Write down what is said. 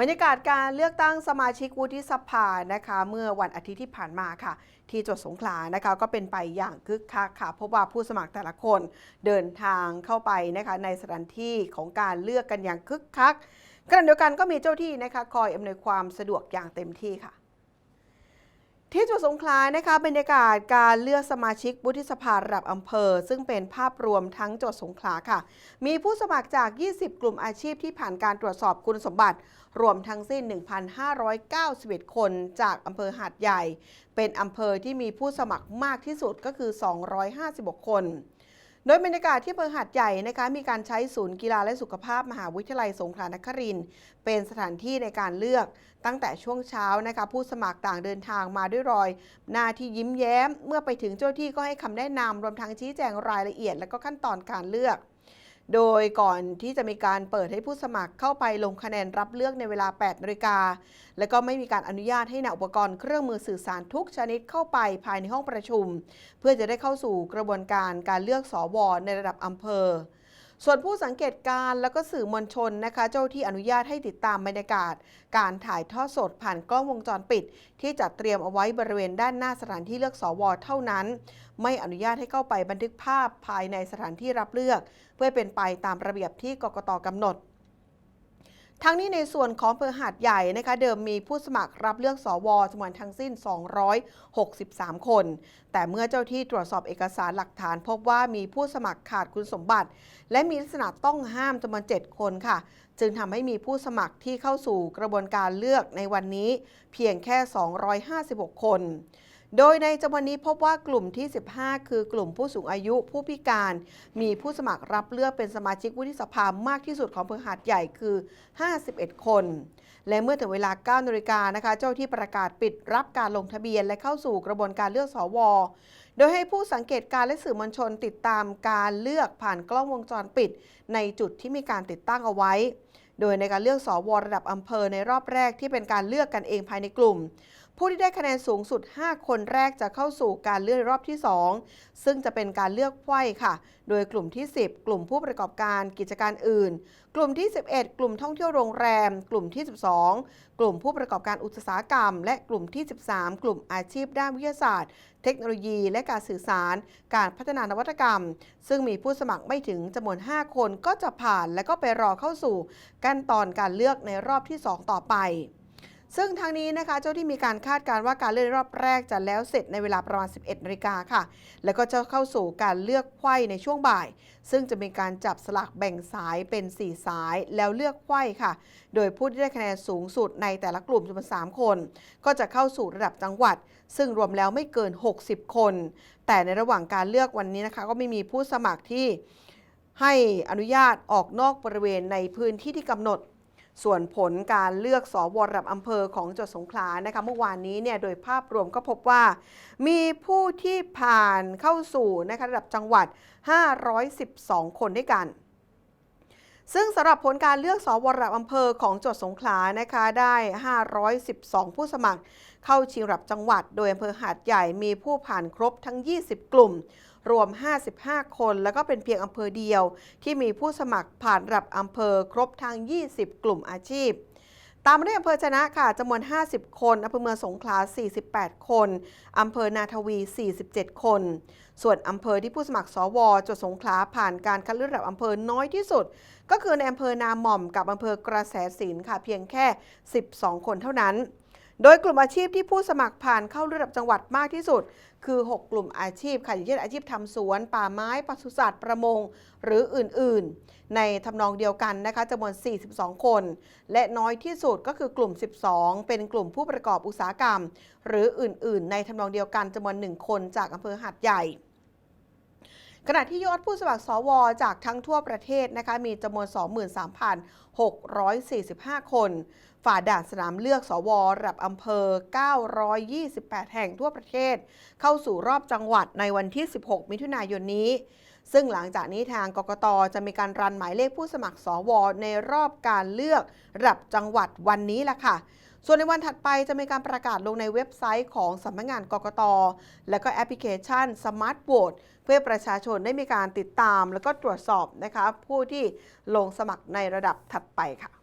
บรรยากาศการเลือกตั้งสมาชิกวุฒิสภานะคะ เมื่อวันอาทิตย์ที่ผ่านมาค่ะ ที่จังหวัดสงขลานะคะก็เป็นไปอย่างคึกคักค่ะเพราะว่าผู้สมัครแต่ละคนเดินทางเข้าไปนะคะในสถานที่ของการเลือกกันอย่างคึกคักขณะเดียวกันก็มีเจ้าที่นะคะคอยอำนวยความสะดวกอย่างเต็มที่ค่ะ ที่จังหวัดสงขลานะคะบรรยากาศการเลือกสมาชิกวุฒิสภาระดับอำเภอ ซึ่งเป็นภาพรวมทั้งจังหวัดสงขลาค่ะ มีผู้สมัครจาก 20 กลุ่มอาชีพที่ผ่านการตรวจสอบคุณสมบัติ รวมทั้งสิ้น 1,591 คนจากอำเภอหาดใหญ่ เป็นอำเภอที่มีผู้สมัครมากที่สุดก็คือ 256 คน โดยบรรยากาศที่อำเภอหาดใหญ่นะคะมีการใช้ศูนย์กีฬาและสุขภาพมหาวิทยาลัยสงขลานครินทร์เป็นสถานที่ในการเลือก ตั้งแต่ช่วงเช้านะคะผู้สมัครต่างเดินทางมาด้วยรอยหน้าที่ยิ้มแย้ม เมื่อไปถึงเจ้าที่ก็ให้คำแนะนำรวมทั้งชี้แจงรายละเอียด และก็ขั้นตอนการเลือก โดยก่อนที่จะมีการเปิดให้ผู้สมัครเข้าไปลงคะแนนรับเลือกในเวลา 8นาฬิกา และก็ไม่มีการอนุญาตให้นำอุปกรณ์เครื่องมือสื่อสารทุกชนิดเข้าไปภายในห้องประชุม เพื่อจะได้เข้าสู่กระบวนการการเลือกสอวในระดับอำเภอ ส่วนผู้สังเกตการและก็สื่อมวลชนนะคะ เจ้าที่อนุญาตให้ติดตามบรรยากาศ การถ่ายทอดสดผ่านกล้องวงจรปิด ที่จัดเตรียมเอาไว้บริเวณด้านหน้าสถานที่เลือกสวเท่านั้น ไม่อนุญาตให้เข้าไปบันทึกภาพภายในสถานที่รับเลือก เพื่อเป็นไปตามระเบียบที่กกตกำหนด ทั้งนี้ในส่วนของอำเภอหาดใหญ่นะคะเดิมมีผู้สมัครรับเลือกสวจำนวนทั้งสิ้น 263 คน แต่เมื่อเจ้าที่ตรวจสอบเอกสารหลักฐาน พบว่ามีผู้สมัครขาดคุณสมบัติ และมีลักษณะต้องห้ามจำนวน 7 คนค่ะ จึงทำให้มีผู้สมัครที่เข้าสู่กระบวนการเลือกในวันนี้ เพียงแค่ 256 คน โดยในจำนวนนี้พบว่ากลุ่มที่ 15 คือกลุ่มผู้สูงอายุผู้พิการ มีผู้สมัครรับเลือกเป็นสมาชิกวุฒิสภามากที่สุดของอำเภอหาดใหญ่คือ 51 คน และเมื่อถึงเวลา 9นาฬิกานะคะ เจ้าที่ประกาศปิดรับการลงทะเบียนและเข้าสู่กระบวนการเลือกสว โดยให้ผู้สังเกตการณ์และสื่อมวลชนติดตามการเลือกผ่านกล้องวงจรปิด ในจุดที่มีการติดตั้งเอาไว้ โดยในการเลือกสวระดับอำเภอในรอบแรกที่เป็นการเลือกกันเองภายในกลุ่ม ผู้ที่ได้คะแนนสูงสุด 5 คนแรกจะเข้าสู่การเลือกรอบที่ 2 ซึ่งจะเป็นการเลือกไขว้ค่ะ โดยกลุ่มที่ 10 กลุ่มผู้ประกอบการกิจการอื่น กลุ่มที่ 11 กลุ่มท่องเที่ยวโรงแรม กลุ่มที่ 12 กลุ่มผู้ประกอบการอุตสาหกรรม และกลุ่มที่ 13 กลุ่มอาชีพด้านวิทยาศาสตร์ เทคโนโลยี และการสื่อสาร การพัฒนานวัตกรรม ซึ่งมีผู้สมัครไม่ถึงจำนวน 5 คนก็จะผ่านและก็ไปรอเข้าสู่ ขั้นตอนการเลือกในรอบที่ 2 ต่อไป ซึ่งทางนี้นะคะเจ้าที่มีการคาดการณ์ว่าการเลือกรอบแรกจะแล้วเสร็จในเวลาประมาณ 11นาฬิกาค่ะ แล้วก็จะเข้าสู่การเลือกไขว้ในช่วงบ่าย ซึ่งจะมีการจับสลากแบ่งสายเป็น 4 สายแล้วเลือกไขว้ค่ะ โดยผู้ที่ได้คะแนนสูงสุดในแต่ละกลุ่มจำนวน3คน ก็จะเข้าสู่ระดับจังหวัด ซึ่งรวมแล้วไม่เกิน 60 คน แต่ในระหว่างการเลือกวันนี้นะคะก็ไม่มีผู้สมัครที่ให้อนุญาตออกนอกบริเวณในพื้นที่ที่กำหนด ส่วนผลการเลือกสวระดับอำเภอของจังหวัดสงขลานะคะเมื่อวานนี้เนี่ยโดยภาพรวมก็พบว่า มีผู้ที่ผ่านเข้าสู่นะคะระดับจังหวัด 512 คนด้วยกัน ซึ่งสำหรับผลการเลือกสวระดับอำเภอของจังหวัดสงขลานะคะได้ 512 ผู้สมัคร เข้าชิงระดับจังหวัด โดยอำเภอหาดใหญ่มีผู้ผ่านครบทั้ง 20 กลุ่ม รวม 55 คน แล้วก็เป็นเพียงอำเภอเดียว ที่มีผู้สมัครผ่านระดับอำเภอครบทั้ง 20 กลุ่มอาชีพตามมาด้วยอำเภอชนะค่ะจำนวน 50 คนอำเภอเมืองสงขลา 48 คนอำเภอนาทวี 47 คน ส่วนอำเภอที่ผู้สมัครสวจังหวัดสงขลาผ่านการคัดเลือกระดับอำเภอน้อยที่สุด ก็คือในอำเภอนาหม่อมกับอำเภอกระแสสินค่ะเพียงแค่ 12 คนเท่านั้น โดยกลุ่มอาชีพที่ผู้สมัครผ่านเข้าระดับจังหวัดมากที่สุด คือ 6 กลุ่มอาชีพค่ะอย่างเช่นอาชีพทำสวน ป่าไม้ปศุสัตว์ประมง หรืออื่นๆ ในทำนองเดียวกันนะคะจำนวน 42 คน และน้อยที่สุดก็คือกลุ่ม 12 เป็นกลุ่มผู้ประกอบอุตสาหกรรม หรืออื่นๆ ในทำนองเดียวกันจำนวน 1 คนจากอำเภอหาดใหญ่ ขณะที่ยอดผู้สมัครสวจากทั้งทั่วประเทศนะคะมีจำนวน 23,645 คน ฝ่าด่านสนามเลือกสวระดับอำเภอ 928 แห่งทั่วประเทศ เข้าสู่รอบจังหวัดในวันที่ 16 มิถุนายนนี้ ซึ่งหลังจากนี้ทางกกตจะมีการรันหมายเลขผู้สมัครสวในรอบการเลือกระดับจังหวัดวันนี้ละค่ะ ส่วนในวันถัดไปจะมีการประกาศลงในเว็บไซต์ของสำนักงานกกต และก็แอปพลิเคชัน Smart Vote เพื่อประชาชนได้มีการติดตาม และก็ตรวจสอบนะคะผู้ที่ลงสมัครในระดับถัดไปค่ะ